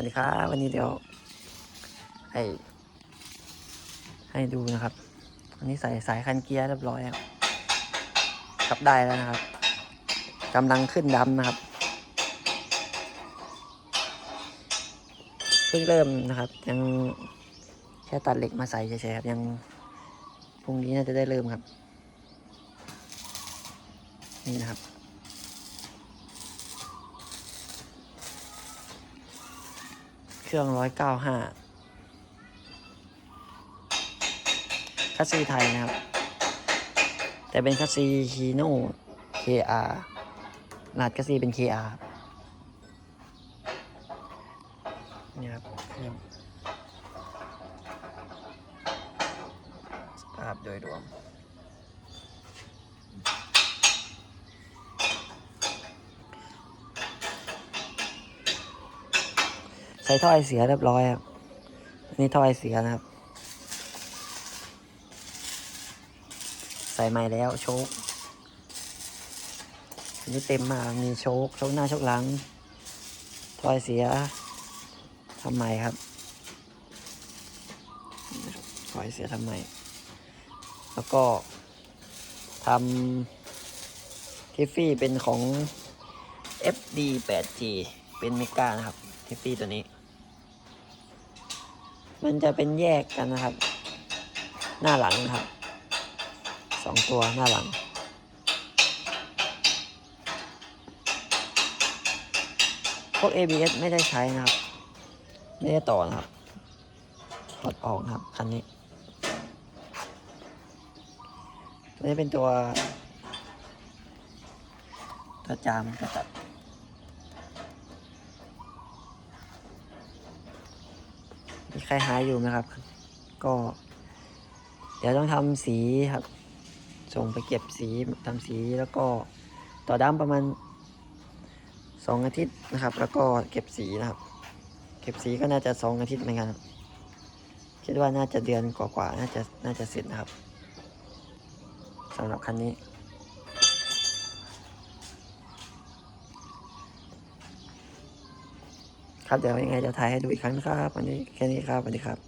วัสดีครับวันนี้เดี๋ยว ให้ ให้ดูนะครับ อันนี้ใส่สายคันเกียร์เรียบร้อยครับขับได้แล้วนะครับกำลังขึ้นดำนะครับ เพิ่งเริ่มนะครับ ยังแค่ตัดเหล็กมาใส่เฉยๆครับยังพรุ่งนี้น่าจะได้เริ่มครับ นี่นะครับ เครื่องร้อยเก้าห้าคัสซีไทยนะครับ แต่เป็นคัสซีฮีโน่ KR รหัสคัสซีเป็น KR นี่ครับเครื่องสภาพโดยรวม ส่ท่อไอเสียเรียบร้อยครับอันนี้ท่อไอเสียนะครับ ใส่ใหม่แล้วโชคอันนี้เต็มมากมีโชคโชคหน้าโชคหลังท่อไอเสียทำใหม่ครับท่อไอเสียทำใหม่ แล้วก็ทำทิฟฟี่เป็นของ FD 8G เป็นเมกานะครับทิฟฟี่ตัวนี้ มันจะเป็นแยกกันนะครับ หน้าหลังนะครับสองตัวหน้าหลัง พวก ABS ไม่ได้ใช้นะครับ ไม่ได้ต่อนะครับถอดออกนะครับคันนี้ตัวนี้เป็นตัว ตัวจามกระตัด มีใครหายอยู่ไหมครับ ก็ เดี๋ยวต้องทำสีครับ ส่งไปเก็บสีทำสีแล้วก็ต่อดำประมาณสองอาทิตย์นะครับ แล้วก็เก็บสีนะครับ เก็บสีก็น่าจะสองอาทิตย์เหมือนกันครับคิดว่าน่าจะเดือนกว่าๆน่าจะน่าจะเสร็จนะครับสำหรับคันนี้ ครับเดี๋ยวยังไงจะถ่ายให้ดูอีกครั้งนะครับวันนี้แค่นี้ครับสวัสดีครับ